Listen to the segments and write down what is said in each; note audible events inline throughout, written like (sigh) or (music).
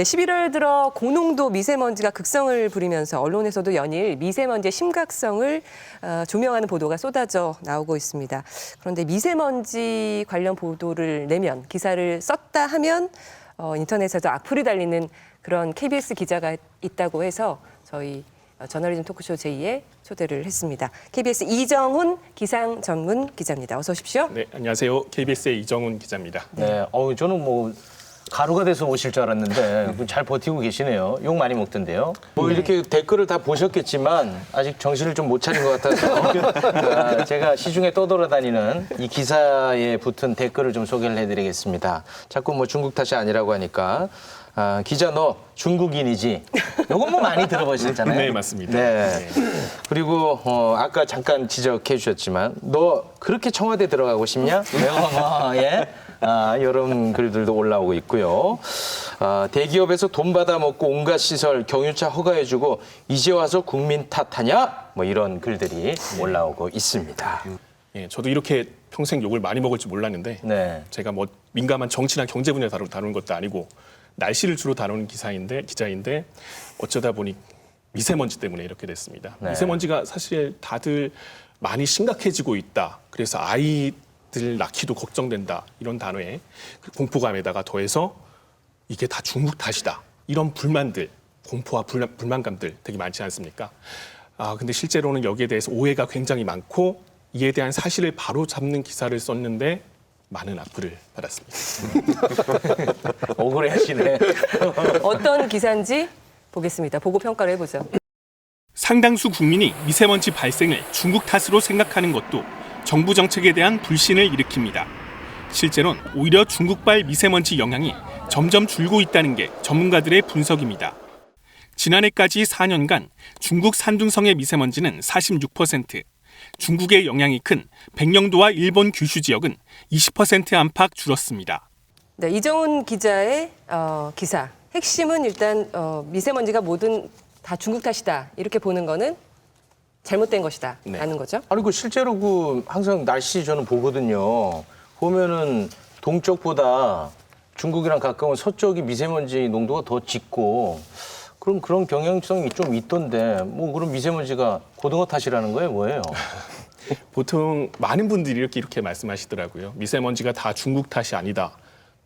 네, 11월 들어 고농도 미세먼지가 극성을 부리면서 언론에서도 연일 미세먼지의 심각성을 어, 조명하는 보도가 쏟아져 나오고 있습니다. 그런데 미세먼지 관련 보도를 내면 기사를 썼다 하면 어, 인터넷에서 악플이 달리는 그런 KBS 기자가 있다고 해서 저희 어, 저널리즘 토크쇼 제2에 초대를 했습니다. KBS 이정훈 기상 전문 기자입니다. 어서 오십시오. 네, 안녕하세요. KBS의 이정훈 기자입니다. 네, 어우 저는 뭐 가루가 돼서 오실 줄 알았는데 잘 버티고 계시네요. 욕 많이 먹던데요. 뭐 이렇게 댓글을 다 보셨겠지만 아직 정신을 좀 못 차린 것 같아서 (laughs) 아, 제가 시중에 떠돌아다니는 이 기사에 붙은 댓글을 좀 소개를 해드리겠습니다. 자꾸 뭐 중국 탓이 아니라고 하니까 아, 기자 너 중국인이지? 요건 뭐 많이 들어보셨잖아요. 네, 맞습니다. 네. 그리고 어, 아까 잠깐 지적해 주셨지만 너 그렇게 청와대 들어가고 싶냐? 뭐, 예. 아, 이런 글들도 올라오고 있고요. 아, 대기업에서 돈 받아 먹고 온갖 시설 경유차 허가해주고 이제 와서 국민 탓하냐? 뭐 이런 글들이 올라오고 있습니다. 예, 저도 이렇게 평생 욕을 많이 먹을 줄 몰랐는데 네. 제가 뭐 민감한 정치나 경제 분야 다루, 다루는 것도 아니고 날씨를 주로 다루는 기사인데 기자인데 어쩌다 보니 미세먼지 때문에 이렇게 됐습니다. 네. 미세먼지가 사실 다들 많이 심각해지고 있다. 그래서 아이 들 낳기도 걱정된다. 이런 단어에 그 공포감에다가 더해서 이게 다 중국 탓이다. 이런 불만들, 공포와 불만, 불만감들 되게 많지 않습니까? 아, 근데 실제로는 여기에 대해서 오해가 굉장히 많고 이에 대한 사실을 바로 잡는 기사를 썼는데 많은 악플을 받았습니다. (laughs) 억울해 하시네. (laughs) 어떤 기사인지 보겠습니다. 보고 평가를 해보죠. 상당수 국민이 미세먼지 발생을 중국 탓으로 생각하는 것도 정부 정책에 대한 불신을 일으킵니다. 실제론 오히려 중국발 미세먼지 영향이 점점 줄고 있다는 게 전문가들의 분석입니다. 지난해까지 4년간 중국 산둥성의 미세먼지는 46%, 중국의 영향이 큰 백령도와 일본 규슈 지역은 20% 안팎 줄었습니다. 네, 이정훈 기자의 어, 기사 핵심은 일단 어, 미세먼지가 모든 다 중국 탓이다 이렇게 보는 거는 잘못된 것이다라는 네. 거죠. 아니 그 실제로 그 항상 날씨 저는 보거든요. 보면은 동쪽보다 중국이랑 가까운 서쪽이 미세먼지 농도가 더 짙고 그럼 그런 경향성이 좀 있던데 뭐 그런 미세먼지가 고등어 탓이라는 거예요, 뭐예요? (laughs) 보통 많은 분들이 이렇게 이렇게 말씀하시더라고요. 미세먼지가 다 중국 탓이 아니다.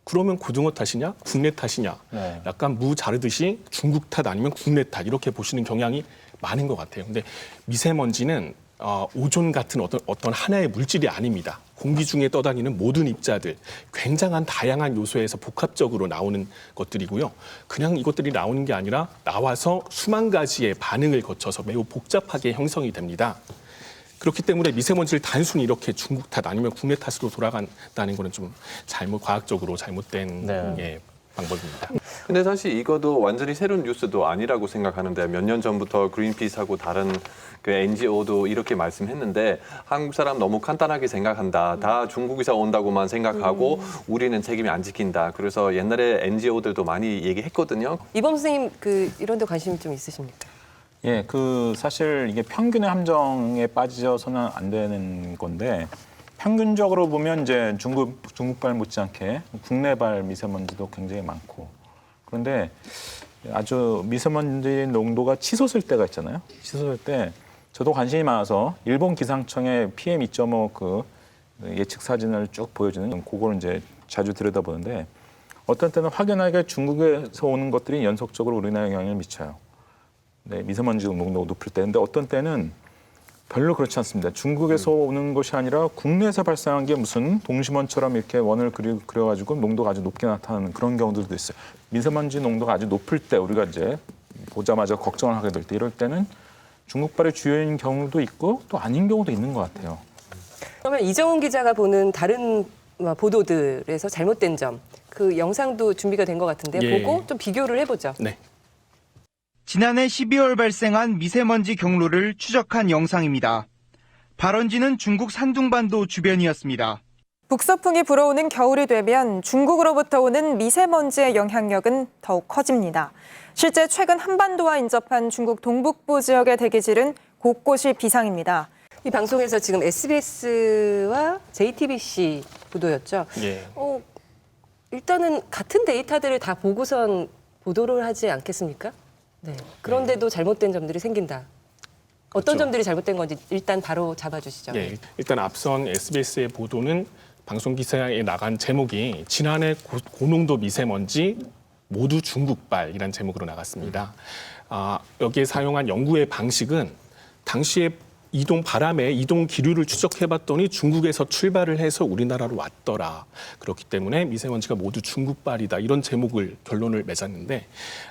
그러면 고등어 탓이냐, 국내 탓이냐? 네. 약간 무 자르듯이 중국 탓 아니면 국내 탓 이렇게 보시는 경향이 많은 것 같아요. 근데 미세먼지는 어, 오존 같은 어떤 어떤 하나의 물질이 아닙니다. 공기 중에 떠다니는 모든 입자들, 굉장한 다양한 요소에서 복합적으로 나오는 것들이고요. 그냥 이것들이 나오는 게 아니라 나와서 수만 가지의 반응을 거쳐서 매우 복잡하게 형성이 됩니다. 그렇기 때문에 미세먼지를 단순히 이렇게 중국 탓 아니면 국내 탓으로 돌아간다는 거는 좀 잘못 과학적으로 잘못된 네. 예, 방법입니다. 근데 사실 이것도 완전히 새로운 뉴스도 아니라고 생각하는데 몇 년 전부터 그린피스하고 다른 그 NGO도 이렇게 말씀했는데 한국 사람 너무 간단하게 생각한다. 다 중국에서 온다고만 생각하고 우리는 책임이 안 지킨다. 그래서 옛날에 NGO들도 많이 얘기했거든요. 이범 선생님 그 이런 데 관심이 좀 있으십니까? 예, 그 사실 이게 평균의 함정에 빠져서는 안 되는 건데 평균적으로 보면 이제 중국 중국발 못지않게 국내발 미세먼지도 굉장히 많고 그런데 아주 미세먼지 농도가 치솟을 때가 있잖아요. 치솟을 때 저도 관심이 많아서 일본 기상청의 PM 2.5그 예측 사진을 쭉 보여주는 그거를 이제 자주 들여다보는데 어떤 때는 확연하게 중국에서 오는 것들이 연속적으로 우리나라에 영향을 미쳐요. 네, 미세먼지 농도가 높을 때. 근데 어떤 때는 별로 그렇지 않습니다. 중국에서 오는 것이 아니라 국내에서 발생한 게 무슨 동심원처럼 이렇게 원을 그리, 그려가지고 농도가 아주 높게 나타나는 그런 경우들도 있어요. 미세먼지 농도가 아주 높을 때 우리가 이제 보자마자 걱정을 하게 될 때 이럴 때는 중국발의 주요인 경우도 있고 또 아닌 경우도 있는 것 같아요. 그러면 이정훈 기자가 보는 다른 뭐 보도들에서 잘못된 점 그 영상도 준비가 된 것 같은데 예. 보고 좀 비교를 해보죠. 네. 지난해 12월 발생한 미세먼지 경로를 추적한 영상입니다. 발원지는 중국 산둥반도 주변이었습니다. 북서풍이 불어오는 겨울이 되면 중국으로부터 오는 미세먼지의 영향력은 더욱 커집니다. 실제 최근 한반도와 인접한 중국 동북부 지역의 대기질은 곳곳이 비상입니다. 이 방송에서 지금 SBS와 JTBC 보도였죠. 예. 어, 일단은 같은 데이터들을 다 보고선 보도를 하지 않겠습니까? 네. 그런데도 잘못된 점들이 생긴다. 어떤 그렇죠. 점들이 잘못된 건지 일단 바로 잡아주시죠. 예, 일단 앞선 SBS의 보도는 방송 기사에 나간 제목이 지난해 고, 고농도 미세먼지 모두 중국발이라는 제목으로 나갔습니다. 아, 여기에 사용한 연구의 방식은 당시에 이동 바람의 이동 기류를 추적해봤더니 중국에서 출발을 해서 우리나라로 왔더라. 그렇기 때문에 미세먼지가 모두 중국발이다. 이런 제목을 결론을 맺었는데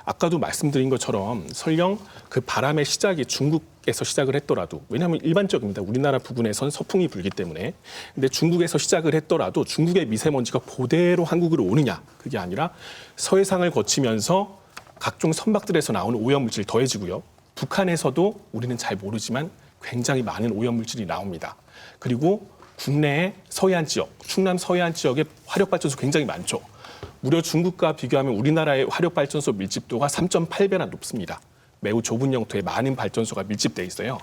아까도 말씀드린 것처럼 설령 그 바람의 시작이 중국 에서 시작을 했더라도 왜냐하면 일반적입니다. 우리나라 부근에선 서풍이 불기 때문에 근데 중국에서 시작을 했더라도 중국의 미세먼지가 그대로 한국으로 오느냐 그게 아니라 서해상을 거치면서 각종 선박들에서 나오는 오염물질이 더해지고요. 북한에서도 우리는 잘 모르지만 굉장히 많은 오염물질이 나옵니다. 그리고 국내의 서해안 지역, 충남 서해안 지역에 화력발전소 굉장히 많죠. 무려 중국과 비교하면 우리나라의 화력발전소 밀집도가 3.8배나 높습니다. 매우 좁은 영토에 많은 발전소가 밀집돼 있어요.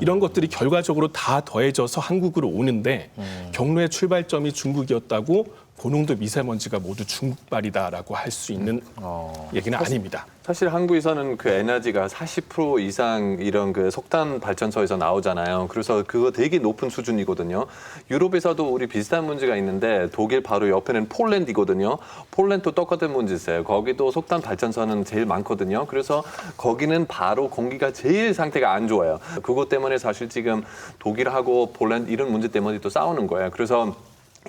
이런 것들이 결과적으로 다 더해져서 한국으로 오는데 경로의 출발점이 중국이었다고 고농도 미세먼지가 모두 중국발이다라고 할 수 있는 얘기는 아닙니다. 사실 한국에서는 그 에너지가 40% 이상 이런 그 석탄 발전소에서 나오잖아요. 그래서 그거 되게 높은 수준이거든요. 유럽에서도 우리 비슷한 문제가 있는데 독일 바로 옆에는 폴란드이거든요. 폴란드도 똑같은 문제 있어요. 거기도 석탄 발전소는 제일 많거든요. 그래서 거기는 바로 공기가 제일 상태가 안 좋아요. 그것 때문에 사실 지금 독일하고 폴란드 이런 문제 때문에 또 싸우는 거예요. 그래서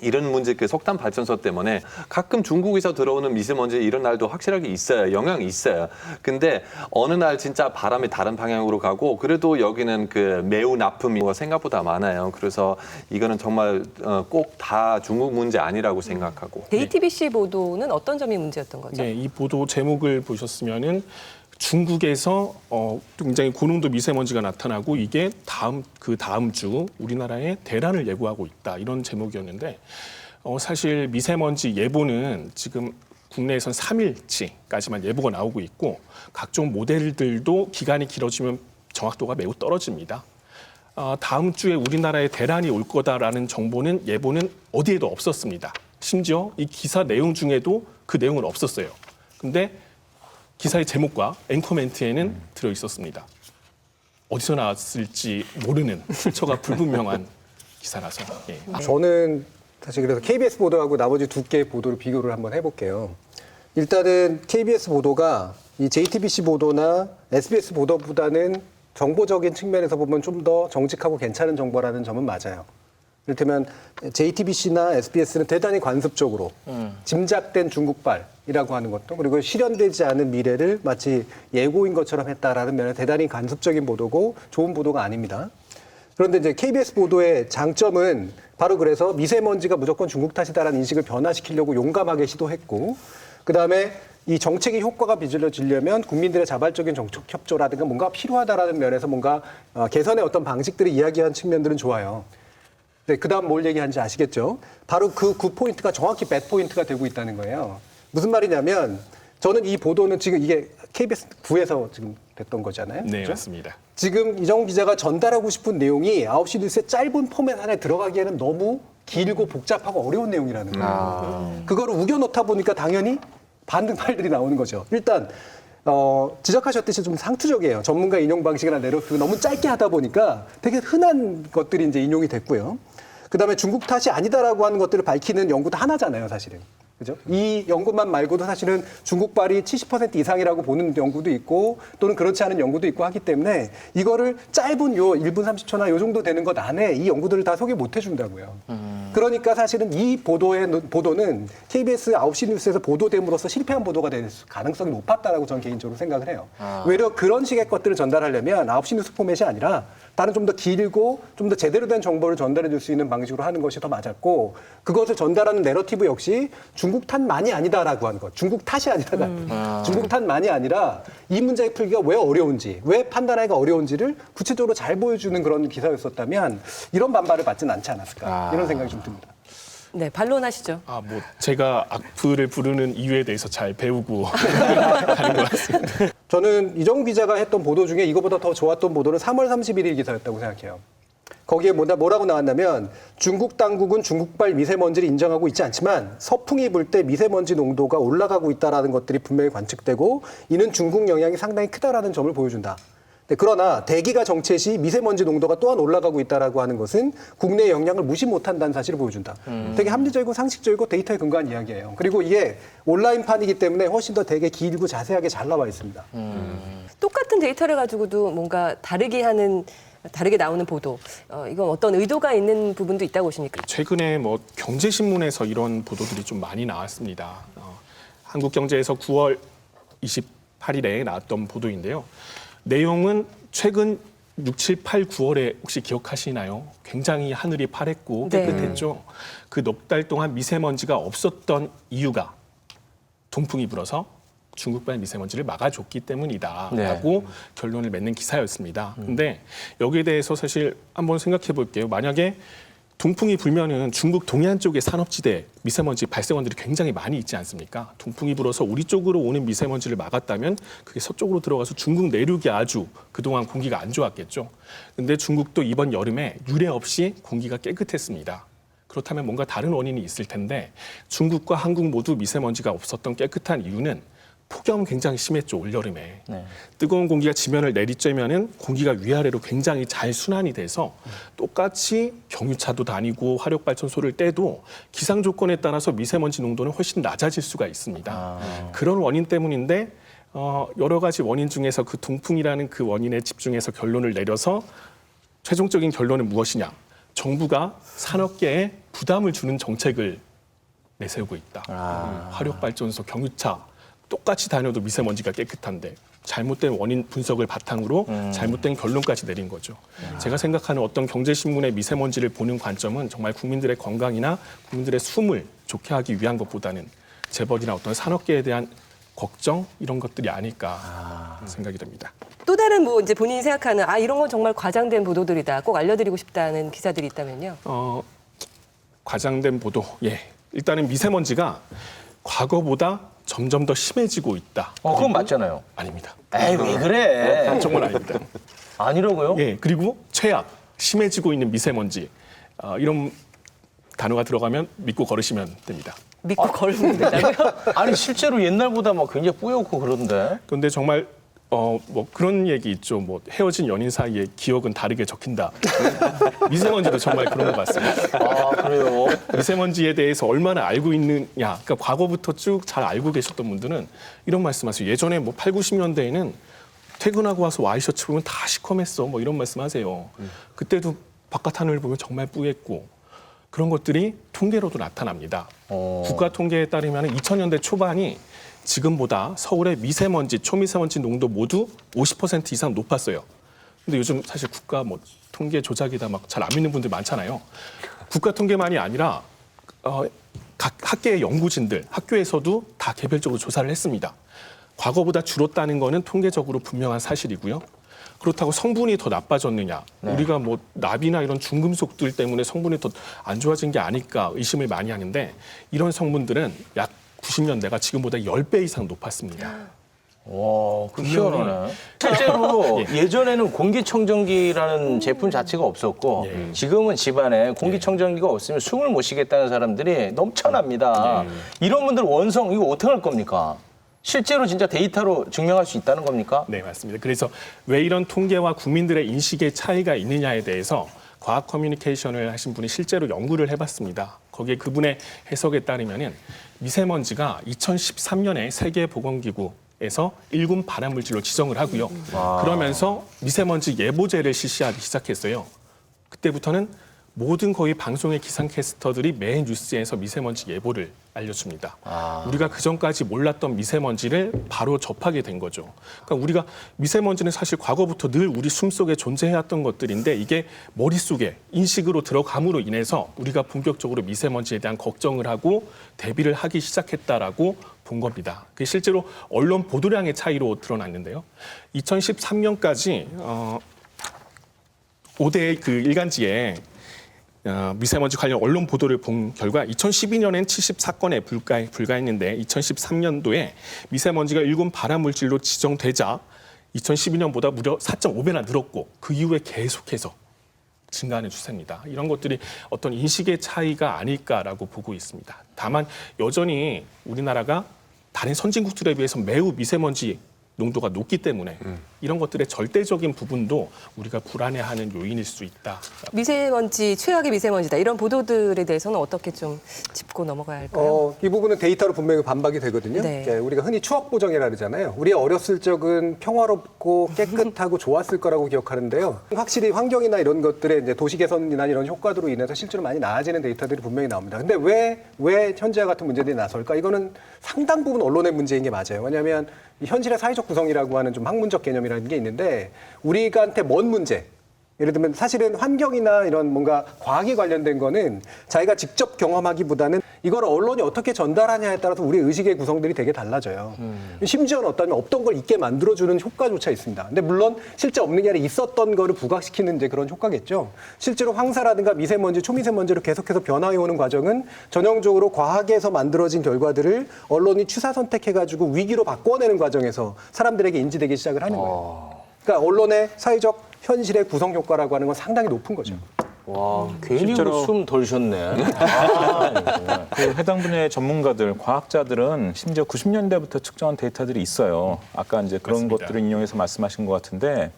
이런 문제, 그 석탄 발전소 때문에 가끔 중국에서 들어오는 미세먼지 이런 날도 확실하게 있어요. 영향이 있어요. 근데 어느 날 진짜 바람이 다른 방향으로 가고 그래도 여기는 그 매우 나쁨이 생각보다 많아요. 그래서 이거는 정말 어, 꼭다 중국 문제 아니라고 생각하고. JTBC 보도는 어떤 점이 문제였던 거죠? 네, 이 보도 제목을 보셨으면은 중국에서 어, 굉장히 고농도 미세먼지가 나타나고 이게 다음 그 다음 주 우리나라에 대란을 예고하고 있다 이런 제목이었는데 어, 사실 미세먼지 예보는 지금 국내에선 3일치까지만 예보가 나오고 있고 각종 모델들도 기간이 길어지면 정확도가 매우 떨어집니다. 아, 다음 주에 우리나라에 대란이 올 거다라는 정보는 예보는 어디에도 없었습니다. 심지어 이 기사 내용 중에도 그 내용은 없었어요. 근데 기사의 제목과 앵커 멘트에는 들어 있었습니다. 어디서 나왔을지 모르는 출처가 불분명한 (laughs) 기사라서. 예. 저는 사실 그래서 KBS 보도하고 나머지 두 개의 보도를 비교를 한번 해볼게요. 일단은 KBS 보도가 이 JTBC 보도나 SBS 보도보다는 정보적인 측면에서 보면 좀 더 정직하고 괜찮은 정보라는 점은 맞아요. 이를테면 JTBC나 SBS는 대단히 관습적으로 짐작된 중국발 이라고 하는 것도 그리고 실현되지 않은 미래를 마치 예고인 것처럼 했다라는 면에 대단히 관습적인 보도고 좋은 보도가 아닙니다. 그런데 이제 KBS 보도의 장점은 바로 그래서 미세먼지가 무조건 중국 탓이다라는 인식을 변화시키려고 용감하게 시도했고, 그 다음에 이 정책의 효과가 빚어지려면 국민들의 자발적인 정책 협조라든가 뭔가 필요하다라는 면에서 뭔가 어, 개선의 어떤 방식들을 이야기한 측면들은 좋아요. 네, 그 다음 뭘 얘기하는지 아시겠죠? 바로 그구 포인트가 정확히 배 포인트가 되고 있다는 거예요. 무슨 말이냐면 저는 이 보도는 지금 이게 KBS 9에서 지금 됐던 거잖아요. 네, 그죠? 맞습니다. 지금 이정훈 기자가 전달하고 싶은 내용이 9시 뉴스의 짧은 포맷 안에 들어가기에는 너무 길고 복잡하고 어려운 내용이라는 거예요. 그거를 우겨놓다 보니까 당연히 반등팔들이 나오는 거죠. 일단 어, 지적하셨듯이 좀 상투적이에요. 전문가 인용 방식이나 내로프가 너무 짧게 하다 보니까 되게 흔한 것들이 이제 인용이 됐고요. 그다음에 중국 탓이 아니다라고 하는 것들을 밝히는 연구도 하나잖아요, 사실은. 그죠? 이 연구만 말고도 사실은 중국발이 70% 이상이라고 보는 연구도 있고 또는 그렇지 않은 연구도 있고 하기 때문에 이거를 짧은 요 1분 30초나 요 정도 되는 것 안에 이 연구들을 다 소개 못 해준다고요. 그러니까 사실은 이 보도의 보도는 KBS 9시 뉴스에서 보도됨으로써 실패한 보도가 될 가능성이 높았다라고 저는 개인적으로 생각을 해요. 외려 그런 식의 것들을 전달하려면 9시 뉴스 포맷이 아니라 다른 좀 더 길고 좀 더 제대로 된 정보를 전달해 줄 수 있는 방식으로 하는 것이 더 맞았고 그것을 전달하는 내러티브 역시 중국 탓만이 아니다라고 하는 것. 중국 탓이 아니라 중국 탓만이 아니라 이 문제의 풀기가 왜 어려운지, 왜 판단하기가 어려운지를 구체적으로 잘 보여주는 그런 기사였었다면 이런 반발을 받지는 않지 않았을까 이런 생각이 좀 듭니다. 네, 반론하시죠. 아, 뭐 제가 악플을 부르는 이유에 대해서 잘 배우고 (laughs) 가는 것 같습니다. 저는 이정 기자가 했던 보도 중에 이거보다 더 좋았던 보도는 3월 31일 기사였다고 생각해요. 거기에 뭐다 뭐라고 나왔냐면 중국 당국은 중국발 미세먼지를 인정하고 있지 않지만 서풍이 불 때 미세먼지 농도가 올라가고 있다라는 것들이 분명히 관측되고 이는 중국 영향이 상당히 크다라는 점을 보여준다. 네, 그러나 대기가 정체 시 미세먼지 농도가 또한 올라가고 있다라고 하는 것은 국내 영향을 무시 못한다는 사실을 보여준다. 되게 합리적이고 상식적이고 데이터에 근거한 이야기예요. 그리고 이게 온라인판이기 때문에 훨씬 더 되게 길고 자세하게 잘 나와 있습니다. 똑같은 데이터를 가지고도 뭔가 다르게 하는 다르게 나오는 보도 어, 이건 어떤 의도가 있는 부분도 있다고 보십니까? 최근에 뭐 경제신문에서 이런 보도들이 좀 많이 나왔습니다. 어, 한국경제에서 9월 28일에 나왔던 보도인데요. 내용은 최근 6, 7, 8, 9월에 혹시 기억하시나요? 굉장히 하늘이 파랬고 네. 깨끗했죠. 그 넉 달 동안 미세먼지가 없었던 이유가 동풍이 불어서 중국발 미세먼지를 막아줬기 때문이다라고 결론을 맺는 기사였습니다. 근데 여기에 대해서 사실 한번 생각해 볼게요. 만약에 동풍이 불면은 중국 동해안 쪽의 산업지대 미세먼지 발생원들이 굉장히 많이 있지 않습니까? 동풍이 불어서 우리 쪽으로 오는 미세먼지를 막았다면 그게 서쪽으로 들어가서 중국 내륙이 아주 그동안 공기가 안 좋았겠죠. 근데 중국도 이번 여름에 유례 없이 공기가 깨끗했습니다. 그렇다면 뭔가 다른 원인이 있을 텐데 중국과 한국 모두 미세먼지가 없었던 깨끗한 이유는 폭염 굉장히 심했죠 올여름에 뜨거운 공기가 지면을 내리쬐면은 공기가 위아래로 굉장히 잘 순환이 돼서 똑같이 경유차도 다니고 화력 발전소를 떼도 기상 조건에 따라서 미세먼지 농도는 훨씬 낮아질 수가 있습니다. 그런 원인 때문인데 어, 여러 가지 원인 중에서 그 동풍이라는 그 원인에 집중해서 결론을 내려서 최종적인 결론은 무엇이냐? 정부가 산업계에 부담을 주는 정책을 내세우고 있다. 화력 발전소, 경유차 똑같이 다녀도 미세먼지가 깨끗한데 잘못된 원인 분석을 바탕으로 잘못된 결론까지 내린 거죠. 제가 생각하는 어떤 경제신문의 미세먼지를 보는 관점은 정말 국민들의 건강이나 국민들의 숨을 좋게 하기 위한 것보다는 재벌이나 어떤 산업계에 대한 걱정 이런 것들이 아닐까 생각이 됩니다. 또 다른 뭐 이제 본인이 생각하는 아 이런 건 정말 과장된 보도들이다. 꼭 알려드리고 싶다는 기사들이 있다면요. 어, 과장된 보도. 예. 일단은 미세먼지가 과거보다 점점 더 심해지고 있다. 어, 그건 맞잖아요. 아닙니다. 에이, 왜 그래? 정말 아닙니다. 아니라고요? 예. 그리고 최악, 심해지고 있는 미세먼지. 어, 이런 단어가 들어가면 믿고 걸으시면 됩니다. 믿고 걸으면 된다고요? (laughs) 아니, 실제로 옛날보다 막 굉장히 뿌옇고 그러던데. 그런데 정말 어, 뭐 그런 얘기 있죠. 뭐 헤어진 연인 사이에 기억은 다르게 적힌다. (laughs) 미세먼지도 정말 그런 것 같습니다. 아, 그래요? 미세먼지에 대해서 얼마나 알고 있느냐. 그러니까 과거부터 쭉 잘 알고 계셨던 분들은 이런 말씀하세요. 예전에 뭐 8, 90년대에는 퇴근하고 와서 와이셔츠 보면 다 시커맸어. 뭐 이런 말씀하세요. 그때도 바깥 하늘 보면 정말 뿌였고 그런 것들이 통계로도 나타납니다. 어. 국가 통계에 따르면 2000년대 초반이 지금보다 서울의 미세먼지, 초미세먼지 농도 모두 50% 이상 높았어요. 근데 요즘 사실 국가 뭐 통계 조작이다 막 잘 안 믿는 분들 많잖아요. 국가 통계만이 아니라 어, 각 학계의 연구진들, 학교에서도 다 개별적으로 조사를 했습니다. 과거보다 줄었다는 거는 통계적으로 분명한 사실이고요. 그렇다고 성분이 더 나빠졌느냐? 우리가 뭐 납이나 이런 중금속들 때문에 성분이 더 안 좋아진 게 아닐까 의심을 많이 하는데 이런 성분들은 약 90년대가 지금보다 10배 이상 높았습니다. 와, 그 희한하네. 실제로 (laughs) 예전에는 공기청정기라는 제품 자체가 없었고 예. 지금은 집안에 공기청정기가 없으면 숨을 못 쉬겠다는 사람들이 넘쳐납니다. 이런 분들 원성 이거 어떻게 할 겁니까? 실제로 진짜 데이터로 증명할 수 있다는 겁니까? 네, 맞습니다. 그래서 왜 이런 통계와 국민들의 인식의 차이가 있느냐에 대해서 과학 커뮤니케이션을 하신 분이 실제로 연구를 해봤습니다. 거기에 그분의 해석에 따르면은 미세먼지가 2013년에 세계보건기구 에서 일군 발암물질로 지정을 하고요. 그러면서 미세먼지 예보제를 실시하기 시작했어요. 그때부터는 모든 거의 방송의 기상캐스터들이 매 뉴스에서 미세먼지 예보를 알려줍니다. 우리가 그 전까지 몰랐던 미세먼지를 바로 접하게 된 거죠. 그러니까 우리가 미세먼지는 사실 과거부터 늘 우리 숨속에 존재해왔던 것들인데 이게 머릿속에 인식으로 들어감으로 인해서 우리가 본격적으로 미세먼지에 대한 걱정을 하고 대비를 하기 시작했다라고 본 겁니다. 그게 실제로 언론 보도량의 차이로 드러났는데요. 2013년까지 어, 5대 그 일간지에 어, 미세먼지 관련 언론 보도를 본 결과 2012년엔 74건에 불과, 불과했는데 2013년도에 미세먼지가 일군 발암물질로 지정되자 2012년보다 무려 4.5배나 늘었고 그 이후에 계속해서 증가하는 추세입니다. 이런 것들이 어떤 인식의 차이가 아닐까라고 보고 있습니다. 다만 여전히 우리나라가 다른 선진국들에 비해서 매우 미세먼지 농도가 높기 때문에 이런 것들의 절대적인 부분도 우리가 불안해하는 요인일 수 있다. 미세먼지 최악의 미세먼지다 이런 보도들에 대해서는 어떻게 좀 짚고 넘어가야 할까요? 어, 이 부분은 데이터로 분명히 반박이 되거든요. 네. 예, 우리가 흔히 추억 보정이라 그러잖아요. 우리 어렸을 적은 평화롭고 (laughs) 깨끗하고 좋았을 거라고 기억하는데요. 확실히 환경이나 이런 것들의 이제 도시 개선이나 이런 효과들로 인해서 실제로 많이 나아지는 데이터들이 분명히 나옵니다. 근데 왜, 왜 현재와 같은 문제들이 나설까? 이거는 상당 부분 언론의 문제인 게 맞아요. 왜냐하면 이 현실의 사회적 구성이라고 하는 좀 학문적 개념이라 는 게 있는데 우리가한테 먼 문제, 예를 들면 사실은 환경이나 이런 뭔가 과학에 관련된 거는 자기가 직접 경험하기보다는 이걸 언론이 어떻게 전달하냐에 따라서 우리의 의식의 구성들이 되게 달라져요. 심지어는 어떠면 없던 걸 있게 만들어주는 효과조차 있습니다. 근데 물론 실제 없는 게 아니라 있었던 거를 부각시키는 이제 그런 효과겠죠. 실제로 황사라든가 미세먼지, 초미세먼지로 계속해서 변화해 오는 과정은 전형적으로 과학에서 만들어진 결과들을 언론이 취사 선택해가지고 위기로 바꿔내는 과정에서 사람들에게 인지되기 시작을 하는 거예요. 그러니까 언론의 사회적 현실의 구성 효과라고 하는 건 상당히 높은 거죠. 와, 괜히 실제로- 숨덜 쉬었네. 아, 이거. 그 해당 분야의 전문가들, 과학자들은 심지어 90년대부터 측정한 데이터들이 있어요. 아까 이제 그런 맞습니다. 것들을 인용해서 말씀하신 것 같은데,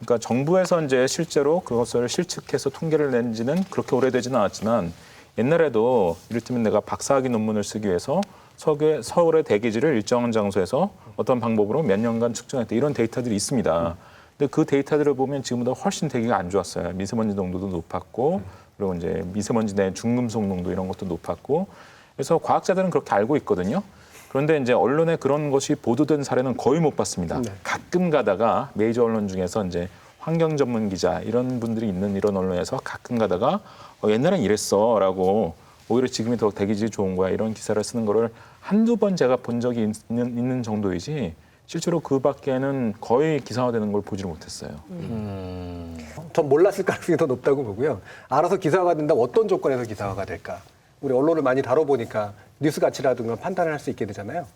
그러니까 정부에서 이제 실제로 그것을 실측해서 통계를 낸 지는 그렇게 오래되지는 않았지만 옛날에도 이를테면 내가 박사학위 논문을 쓰기 위해서 서울의, 서울의 대기질을 일정한 장소에서 어떤 방법으로 몇 년간 측정했다 이런 데이터들이 있습니다. 근데 그 데이터들을 보면 지금보다 훨씬 대기가 안 좋았어요. 미세먼지 농도도 높았고 그리고 이제 미세먼지 내 중금속 농도 이런 것도 높았고 그래서 과학자들은 그렇게 알고 있거든요. 그런데 이제 언론에 그런 것이 보도된 사례는 거의 못 봤습니다. 가끔 가다가 메이저 언론 중에서 이제 환경 전문 기자 이런 분들이 있는 이런 언론에서 가끔 가다가 어, 옛날엔 이랬어라고 오히려 지금이 더 대기질이 좋은 거야 이런 기사를 쓰는 거를 한두 번 제가 본 적이 있는, 있는 정도이지 실제로 그 밖에는 거의 기사화되는 걸 보지를 못했어요. 전 몰랐을 가능성이 더 높다고 보고요. 알아서 기사화가 된다면 어떤 조건에서 기사화가 될까? 우리 언론을 많이 다뤄보니까 뉴스 가치라든가 판단을 할 수 있게 되잖아요.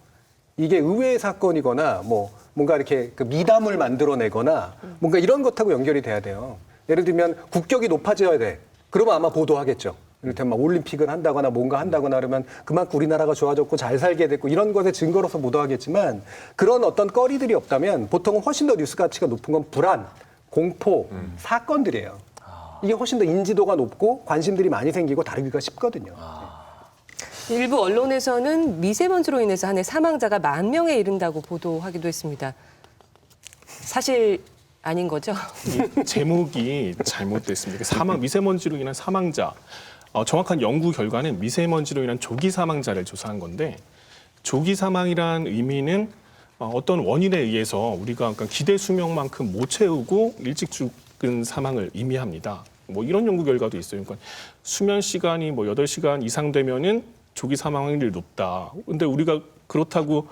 이게 의외의 사건이거나 뭐 뭔가 이렇게 그 미담을 만들어내거나 뭔가 이런 것하고 연결이 돼야 돼요. 예를 들면 국격이 높아져야 돼. 그러면 아마 보도하겠죠. 이를테면 막 올림픽을 한다거나 뭔가 한다거나 그러면 그만큼 우리나라가 좋아졌고 잘 살게 됐고 이런 것의 증거로서 보도하겠지만 그런 어떤 거리들이 없다면 보통은 훨씬 더 뉴스 가치가 높은 건 불안, 공포, 사건들이에요. 이게 훨씬 더 인지도가 높고 관심들이 많이 생기고 다루기가 쉽거든요. 일부 언론에서는 미세먼지로 인해서 한 해 사망자가 만 명에 이른다고 보도하기도 했습니다. 사실 아닌 거죠? 이 제목이 잘못됐습니다. 사망 미세먼지로 인한 사망자 어, 정확한 연구 결과는 미세먼지로 인한 조기 사망자를 조사한 건데 조기 사망이란 의미는 어, 어떤 원인에 의해서 우리가 그러니까 기대 수명만큼 못 채우고 일찍 죽은 사망을 의미합니다. 뭐 이런 연구 결과도 있어요. 그러니까 수면 시간이 뭐 8시간 이상 되면은 조기 사망 확률이 높다. 근데 우리가 그렇다고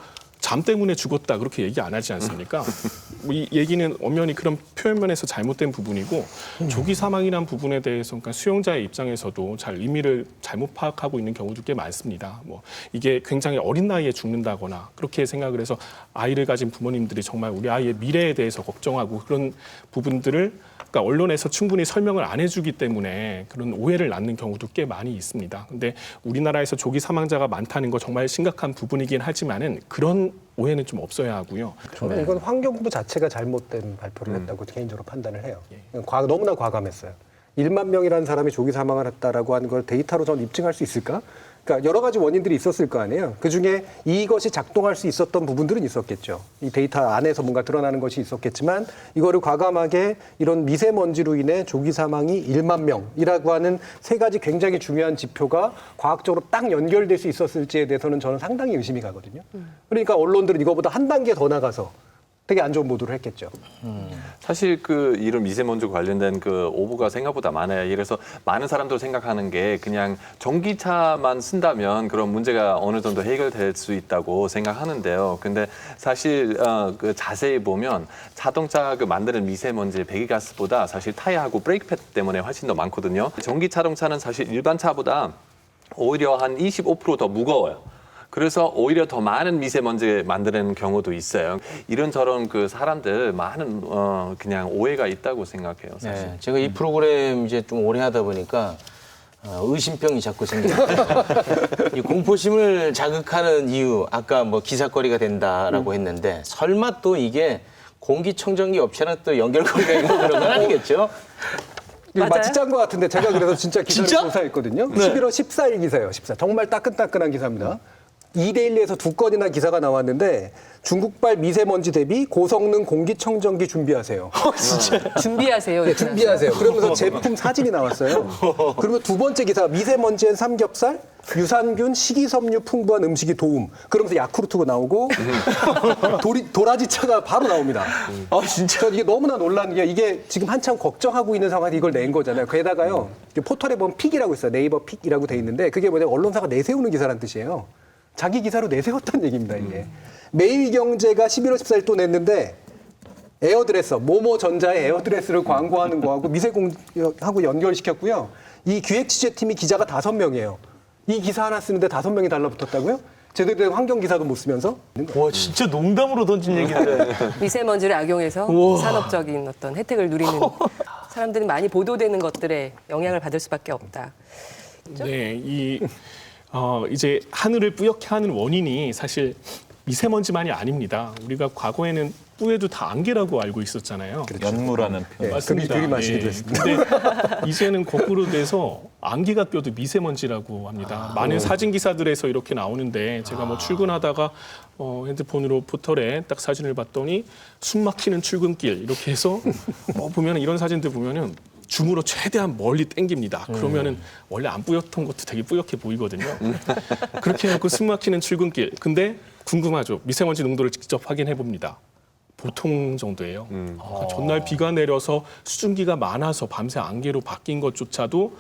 잠 때문에 죽었다 그렇게 얘기 안 하지 않습니까? 뭐 이 얘기는 엄연히 그런 표현면에서 잘못된 부분이고 조기 사망이란 부분에 대해서 그러니까 수용자의 입장에서도 잘 의미를 잘못 파악하고 있는 경우도 꽤 많습니다. 뭐 이게 굉장히 어린 나이에 죽는다거나 그렇게 생각을 해서 아이를 가진 부모님들이 정말 우리 아이의 미래에 대해서 걱정하고 그런 부분들을 그러니까 언론에서 충분히 설명을 안 해주기 때문에 그런 오해를 낳는 경우도 꽤 많이 있습니다. 근데 우리나라에서 조기 사망자가 많다는 거 정말 심각한 부분이긴 하지만은 그런 오해는 좀 없어야 하고요. 저는 이건 환경부 자체가 잘못된 발표를 했다고 개인적으로 판단을 해요. 과, 너무나 과감했어요. 1만 명이라는 사람이 조기 사망을 했다라고 하는 걸 데이터로 전 입증할 수 있을까? 그러니까 여러 가지 원인들이 있었을 거 아니에요. 그 중에 이것이 작동할 수 있었던 부분들은 있었겠죠. 이 데이터 안에서 뭔가 드러나는 것이 있었겠지만 이거를 과감하게 이런 미세먼지로 인해 조기 사망이 1만 명이라고 하는 세 가지 굉장히 중요한 지표가 과학적으로 딱 연결될 수 있었을지에 대해서는 저는 상당히 의심이 가거든요. 그러니까 언론들은 이거보다 한 단계 더 나가서 되게 안 좋은 보도를 했겠죠. 사실 그 이런 미세먼지 관련된 그 오보가 생각보다 많아요. 그래서 많은 사람들 생각하는 게 그냥 전기차만 쓴다면 그런 문제가 어느 정도 해결될 수 있다고 생각하는데요. 근데 사실 어, 그 자세히 보면 자동차 그 만드는 미세먼지 배기가스보다 사실 타이어하고 브레이크 패드 때문에 훨씬 더 많거든요. 전기 자동차는 사실 일반 차보다 오히려 한 25%더 무거워요. 그래서 오히려 더 많은 미세먼지 만드는 경우도 있어요. 이런저런 그 사람들 많은 어, 그냥 오해가 있다고 생각해요. 사실. 네, 제가 이 프로그램 이제 좀 오래 하다 보니까 어, 의심병이 자꾸 생겨요. (laughs) 이 공포심을 자극하는 이유, 아까 뭐 기사거리가 된다라고 했는데 설마 또 이게 공기청정기 업체랑 또 연결고리가 있고 그런 건 아니겠죠? 이거 맞아요? 마치 짠것 같은데 제가 그래서 진짜 기사를 진짜? 조사했거든요. 11월 14일 기사예요. 14. 정말 따끈따끈한 기사입니다. 2대1에서 두 건이나 기사가 나왔는데 중국발 미세먼지 대비 고성능 공기청정기 준비하세요. 준비하세요. 네, 준비하세요. 그러면서 제품 사진이 나왔어요. 그러면 두 번째 기사 미세먼지엔 삼겹살, 유산균, 식이섬유 풍부한 음식이 도움. 그러면서 야쿠르트가 나오고 도리, 도라지차가 바로 나옵니다. 아 진짜? 저 이게 너무나 놀란 게 이게 지금 한참 걱정하고 있는 상황에서 이걸 낸 거잖아요. 게다가요 이게 포털에 보면 픽이라고 있어요. 네이버 픽이라고 돼 있는데 그게 뭐냐 면 언론사가 내세우는 기사란 뜻이에요. 자기 기사로 내세웠다는 얘기입니다. 이게 매일경제가 11월 14일 또 냈는데 에어드레서 모모 전자의 에어드레스를 광고하는 거하고 미세공하고 연결시켰고요. 이 기획 취재팀이 기자가 다섯 명이에요. 이 기사 하나 쓰는데 다섯 명이 달라붙었다고요? 제대로 된 환경 기사도 못 쓰면서 와 진짜 농담으로 던진 얘기인데. (laughs) 미세먼지를 악용해서 산업적인 어떤 혜택을 누리는 (laughs) 사람들이 많이 보도되는 것들에 영향을 받을 수밖에 없다. 네, 이 어, 이제 하늘을 뿌옇게 하는 원인이 사실 미세먼지만이 아닙니다. 우리가 과거에는 뿌에도 다 안개라고 알고 있었잖아요. 연무라는 표현. 네, 맞습니다. 그리마시기도 했습니다. 근데 이제는 거꾸로 돼서 안개가 껴도 미세먼지라고 합니다. 많은 사진 기사들에서 이렇게 나오는데 제가 뭐 출근하다가 어, 핸드폰으로 포털에 딱 사진을 봤더니 숨 막히는 출근길 이렇게 해서 (laughs) 어, 보면 이런 사진들 보면은 줌으로 최대한 멀리 땡깁니다. 그러면은 원래 안 뿌옇던 것도 되게 뿌옇게 보이거든요. 그렇게 해놓고 숨 막히는 출근길. 근데 궁금하죠. 미세먼지 농도를 직접 확인해 봅니다. 보통 정도예요. 아, 전날 비가 내려서 수증기가 많아서 밤새 안개로 바뀐 것조차도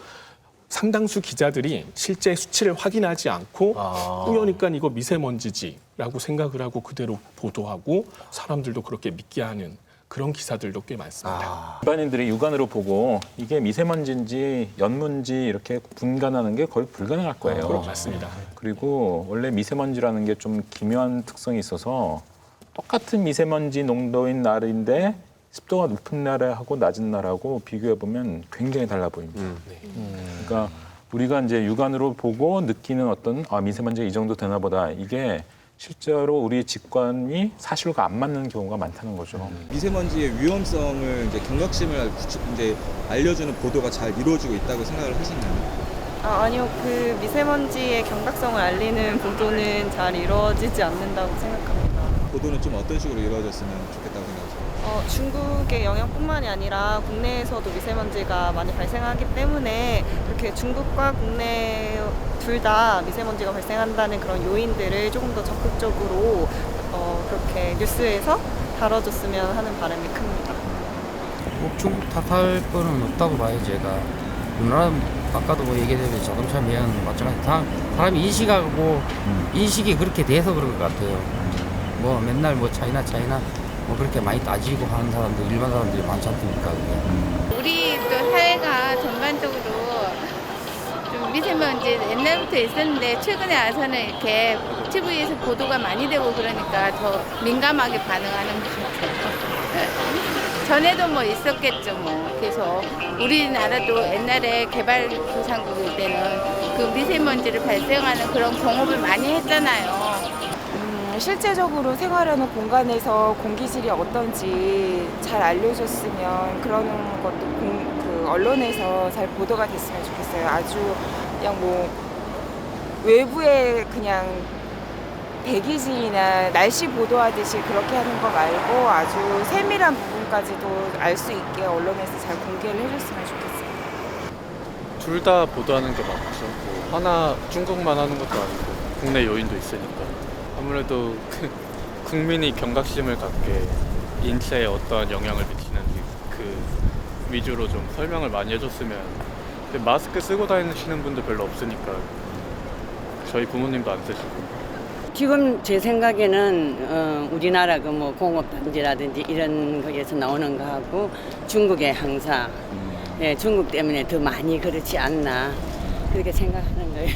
상당수 기자들이 실제 수치를 확인하지 않고 뿌여니까 이거 미세먼지지라고 생각을 하고 그대로 보도하고 사람들도 그렇게 믿게 하는 그런 기사들도 꽤 많습니다. 일반인들이 육안으로 보고 이게 미세먼지인지 연문지 이렇게 분간하는 게 거의 불가능할 거예요. 그렇 맞습니다. 그리고 원래 미세먼지라는 게 좀 기묘한 특성이 있어서 똑같은 미세먼지 농도인 날인데 습도가 높은 날하고 낮은 날하고 비교해 보면 굉장히 달라 보입니다. 그러니까 우리가 이제 육안으로 보고 느끼는 어떤 아 미세먼지가 이 정도 되나 보다 이게 실제로 우리 직관이 사실과 안 맞는 경우가 많다는 거죠. 미세먼지의 위험성을 이제 경각심을 구축- 이제 알려주는 보도가 잘 이루어지고 있다고 생각을 하시나요? 아, 아니요. 그 미세먼지의 경각성을 알리는 보도는 잘 이루어지지 않는다고 생각합니다. 보도는 좀 어떤 식으로 이루어졌으면 좋겠다고? 어, 중국의 영향뿐만이 아니라 국내에서도 미세먼지가 많이 발생하기 때문에 이렇게 중국과 국내 둘 다 미세먼지가 발생한다는 그런 요인들을 조금 더 적극적으로 어, 그렇게 뉴스에서 다뤄줬으면 하는 바람이 큽니다. 뭐 중국 탓할 거는 없다고 봐요 제가. 우리나라 아까도 뭐 얘기했는데 자동차 매연 마찬가지 다 사람이 인식하고 인식이 그렇게 돼서 그런 것 같아요. 뭐 맨날 뭐 차이나 차이나 뭐 그렇게 많이 따지고 하는 사람들 일반 사람들이 많지 않습니까 그게 우리 또 사회가 전반적으로 좀 미세먼지 옛날부터 있었는데 최근에 와서는 이렇게 TV에서 보도가 많이 되고 그러니까 더 민감하게 반응하는 것 같아요. (laughs) 전에도 뭐 있었겠죠, 뭐. 계속. 우리나라도 옛날에 개발도상국일 때는 그 미세먼지를 발생하는 그런 경험을 많이 했잖아요. 음, 실제적으로 생활하는 공간에서 공기질이 어떤지 잘 알려줬으면 그런 것도 공- 그 언론에서 잘 보도가 됐으면 좋겠어요. 아주 그냥 뭐 외부에 그냥 대기질이나 날씨 보도하듯이 그렇게 하는 거 말고 아주 세밀한 부분까지도 알 수 있게 언론에서 잘 공개를 해줬으면 좋겠어요. 둘 다 보도하는 게 맞죠. 뭐 하나 중국만 하는 것도 아니고 국내 요인도 있으니까 아무래도 그 국민이 경각심을 갖게 인체에 어떠한 영향을 미치는지 그 위주로 좀 설명을 많이 해줬으면. 근데 마스크 쓰고 다니시는 분들 별로 없으니까 저희 부모님도 안 쓰시고. 지금 제 생각에는 어, 우리나라 그 뭐 공업단지라든지 이런 거에서 나오는 거하고 중국의 항사, 예, 중국 때문에 더 많이 그렇지 않나 그렇게 생각하는 거예요.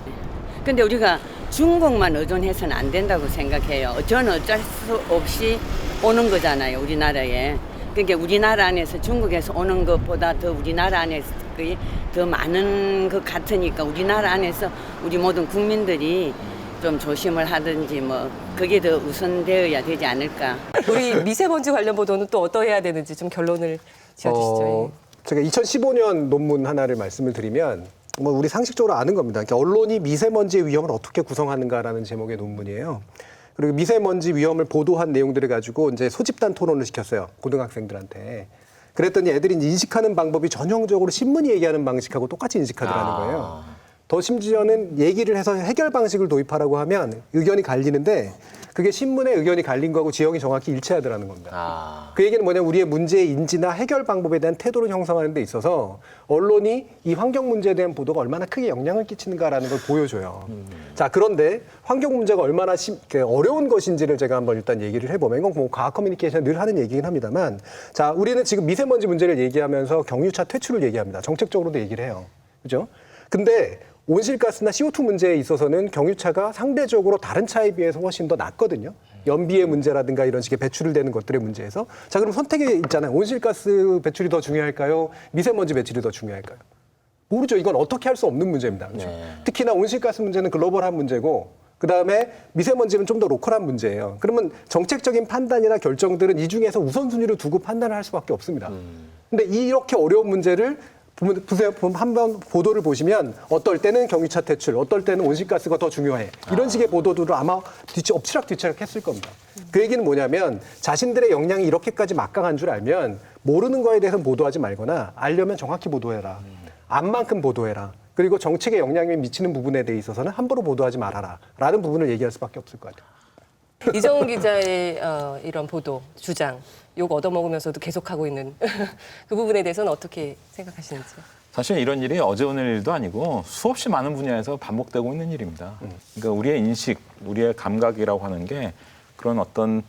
(laughs) 근데 우리가 중국만 의존해서는 안 된다고 생각해요. 저는 어쩔 수 없이 오는 거잖아요, 우리나라에. 그러니까 우리나라 안에서 중국에서 오는 것보다 더 우리나라 안에서 그게 더 많은 것 같으니까 우리나라 안에서 우리 모든 국민들이 좀 조심을 하든지 뭐 그게 더 우선되어야 되지 않을까. 우리 미세먼지 관련 보도는 또 어떠해야 되는지 좀 결론을 지어주시죠. 어, 제가 2015년 논문 하나를 말씀을 드리면 뭐 우리 상식적으로 아는 겁니다. 그러니까 언론이 미세먼지의 위험을 어떻게 구성하는가라는 제목의 논문이에요. 그리고 미세먼지 위험을 보도한 내용들을 가지고 이제 소집단 토론을 시켰어요. 고등학생들한테. 그랬더니 애들이 인식하는 방법이 전형적으로 신문이 얘기하는 방식하고 똑같이 인식하더라는 거예요. 더 심지어는 얘기를 해서 해결 방식을 도입하라고 하면 의견이 갈리는데 그게 신문의 의견이 갈린 거하고 지형이 정확히 일치하더라는 겁니다. 아. 그 얘기는 뭐냐면 우리의 문제의 인지나 해결 방법에 대한 태도를 형성하는 데 있어서 언론이 이 환경 문제에 대한 보도가 얼마나 크게 영향을 끼치는가라는 걸 보여줘요. 자, 그런데 환경 문제가 얼마나 심, 그 어려운 것인지를 제가 한번 일단 얘기를 해보면 이건 뭐 과학 커뮤니케이션 늘 하는 얘기긴 합니다만 자, 우리는 지금 미세먼지 문제를 얘기하면서 경유차 퇴출을 얘기합니다. 정책적으로도 얘기를 해요. 그죠? 근데 온실가스나 CO2 문제에 있어서는 경유차가 상대적으로 다른 차에 비해서 훨씬 더 낫거든요. 연비의 문제라든가 이런 식의 배출을 되는 것들의 문제에서 자 그럼 선택이 있잖아요. 온실가스 배출이 더 중요할까요? 미세먼지 배출이 더 중요할까요? 모르죠. 이건 어떻게 할 수 없는 문제입니다. 그렇죠? 특히나 온실가스 문제는 글로벌한 문제고 그 다음에 미세먼지는 좀 더 로컬한 문제예요. 그러면 정책적인 판단이나 결정들은 이 중에서 우선순위를 두고 판단을 할 수밖에 없습니다. 근데 이렇게 어려운 문제를 보면 보세요. 한번 보도를 보시면 어떨 때는 경유차 퇴출, 어떨 때는 온실가스가 더 중요해. 이런 식의 보도들을 아마 뒤치 엎치락 뒤치락 했을 겁니다. 그 얘기는 뭐냐면 자신들의 역량이 이렇게까지 막강한 줄 알면 모르는 거에 대해서 보도하지 말거나 알려면 정확히 보도해라. 안만큼 보도해라. 그리고 정책에 영향이 미치는 부분에 대해 있어서는 함부로 보도하지 말아라. 라는 부분을 얘기할 수밖에 없을 것 같아요. 이정훈 기자의 어, 이런 보도, 주장, 욕 얻어먹으면서도 계속하고 있는 (laughs) 그 부분에 대해서는 어떻게 생각하시는지. 사실 이런 일이 어제 오늘 일도 아니고 수없이 많은 분야에서 반복되고 있는 일입니다. 그러니까 우리의 인식, 우리의 감각이라고 하는 게 그런 어떤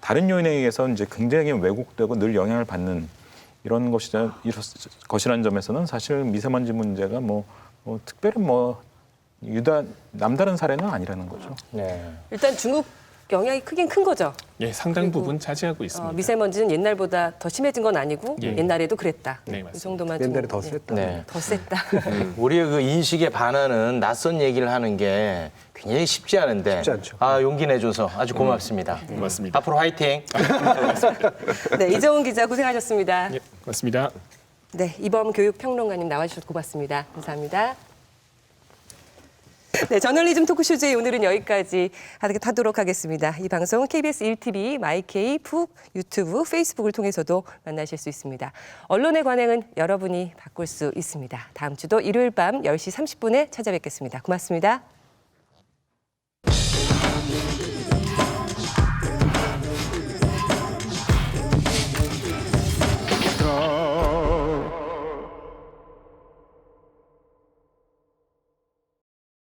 다른 요인에 의해서 이제 굉장히 왜곡되고 늘 영향을 받는 이런 것이 것이라는 점에서는 사실 미세먼지 문제가 뭐, 뭐 특별히 뭐 유다 남다른 사례는 아니라는 거죠. 네. 일단 중국 영향이 크긴 큰 거죠. 예, 상당 부분 차지하고 있습니다. 어, 미세먼지는 옛날보다 더 심해진 건 아니고 예. 옛날에도 그랬다. 네, 이 맞습니다. 정도만 좀, 옛날에 더 네, 셌다. 네. 더 셌다. (laughs) 우리의 그 인식의 반환은 낯선 얘기를 하는 게 굉장히 쉽지 않은데 쉽지 않죠. 아 용기 내줘서 아주 고맙습니다. 고맙습니다. 앞으로 화이팅. (laughs) 네, 이정훈 기자 고생하셨습니다. 예, 고맙습니다. 네, 이범 교육평론가님 나와주셔서 고맙습니다. 감사합니다. 네, 저널리즘 토크쇼즈의 오늘은 여기까지 하도록 하겠습니다. 이 방송은 KBS 1TV, 마이케이, 푹, 유튜브, 페이스북을 통해서도 만나실 수 있습니다. 언론의 관행은 여러분이 바꿀 수 있습니다. 다음 주도 일요일 밤 10시 30분에 찾아뵙겠습니다. 고맙습니다.